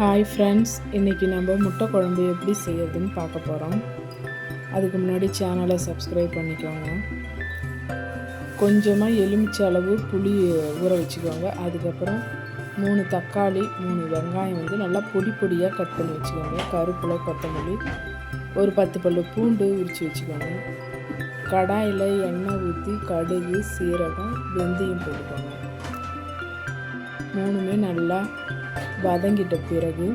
Hi friends இன்றைக்கி நம்ம முட்டை குழம்பு எப்படி செய்யறதுன்னு பார்க்க போகிறோம் அதுக்கு முன்னாடி சேனலை சப்ஸ்கிரைப் பண்ணிக்கோங்க. கொஞ்சமாக எலுமிச்சை அளவு புளி ஊற வச்சுக்கோங்க. அதுக்கப்புறம் மூணு தக்காளி மூணு வெங்காயம் வந்து நல்லா பொடி பொடியாக கட் பண்ணி வச்சுக்கோங்க. கருப்பில் கொத்தமல்லி ஒரு பத்து பல்லு பூண்டு உரித்து வச்சுக்கோங்க. கடாயில் எண்ணெய் ஊற்றி கடுகு சீரகம் வெந்தயம் போட்டுக்கோங்க. மூணுமே நல்லா வதங்கிட்ட பிறகு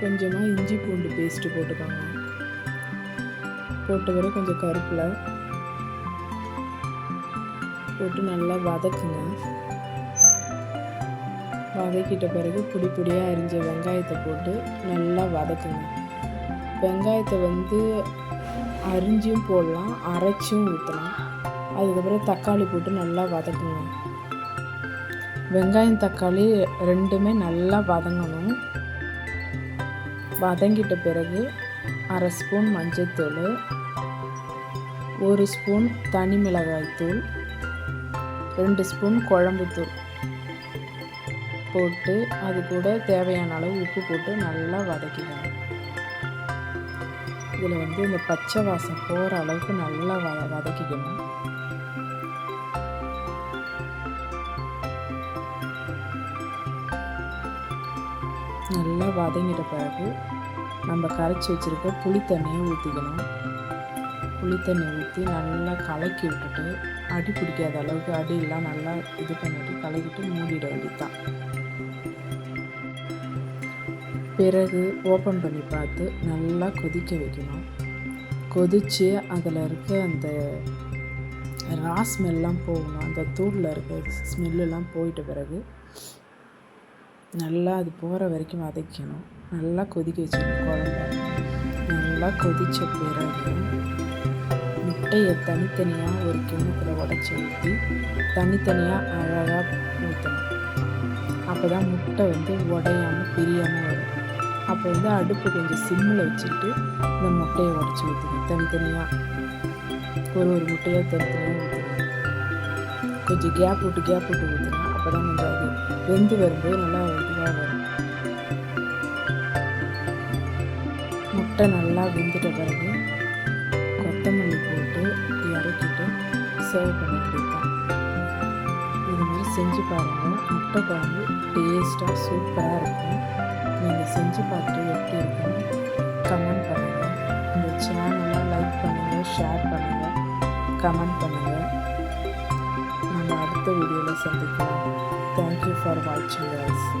கொஞ்சமாக இஞ்சி பூண்டு பேஸ்ட்டு போட்டுக்கோங்க. போட்டு பிறகு கொஞ்சம் கருப்பில் போட்டு நல்லா வதக்குங்க. வதக்கிட்ட பிறகு பொடி பொடியாக அரிஞ்ச வெங்காயத்தை போட்டு நல்லா வதக்குங்க. வெங்காயத்தை வந்து அரிஞ்சும் போடலாம் அரைச்சும் ஊற்றலாம் அதுக்கப்புறம் தக்காளி போட்டு நல்லா வதக்குங்க. வெங்காயம் தக்காளி ரெண்டுமே நல்லா வதங்கணும். வதங்கிட்ட பிறகு அரை ஸ்பூன் மஞ்சள்தூள் ஒரு ஸ்பூன் தனி மிளகாய்த்தூள் ரெண்டு ஸ்பூன் குழம்புத்தூள் போட்டு அது கூட தேவையான அளவு உப்பு போட்டு நல்லா வதக்கிக்கணும். இதில் வந்து இந்த பச்சை வாசம் போகிற அளவுக்கு நல்லா வ வதக்கிக்கணும். நல்லா வதங்கிட்ட பிறகு நம்ம கரைச்சி வச்சுருக்க புளி தண்ணியை ஊற்றிக்கணும் புளி ஊற்றி நல்லா கலக்கி விட்டுட்டு அடி பிடிக்காத அளவுக்கு அடியெல்லாம் நல்லா இது பண்ணிவிட்டு கலக்கிட்டு மூடிட வேண்டியதுதான். பிறகு ஓப்பன் பண்ணி பார்த்து நல்லா கொதிக்க வைக்கணும். கொதித்து அதில் இருக்க அந்த ரா ஸ்மெல்லாம் போகணும். அந்த தூளில் இருக்க ஸ்மெல்லாம் போயிட்ட பிறகு நல்லா அது போகிற வரைக்கும் வதக்கணும். நல்லா கொதிக்க வச்சுக்கணும் குழம்பு. நல்லா கொதிச்ச பிறகு முட்டையை தனித்தனியாக ஒரு கிண்ணத்தில் உடச்சி ஊற்றி தனித்தனியாக அழகாக ஊற்றணும் அப்போ தான் முட்டை வந்து உடையாமல் பிரியாமல் வரும். அப்போ வந்து அடுப்பு கொஞ்சம் சிம்மில் வச்சுட்டு இந்த முட்டையை உடச்சி ஊற்றணும் தனித்தனியாக ஒரு ஒரு முட்டையாக தனித்தனியாக ஊற்றணும் கொஞ்சம் கேப் விட்டு கேப் விட்டு ஊற்றணும் அப்போ தான் கொஞ்சம் அது வெந்து வரும்போது நல்லா இதுவாக வரும். முட்டை நல்லா வெந்துட்ட பிறகு கொத்தமல்லி போட்டு இறக்கிட்டு சர்வ் பண்ணிட்டு வேண்டியதுதான் இது மாதிரி செஞ்சு பாருங்கள் முட்டை குழம்பு டேஸ்ட்டாக சூப்பராக இருக்கும். நீங்கள் செஞ்சு பார்த்துட்டு எப்படி இருக்குன்னு கமெண்ட் பண்ணுங்கள் இந்த சேனலை லைக் பண்ணுங்கள் ஷேர் பண்ணுங்கள் கமெண்ட் பண்ணுங்கள் the video lesson. Thank you for watching guys.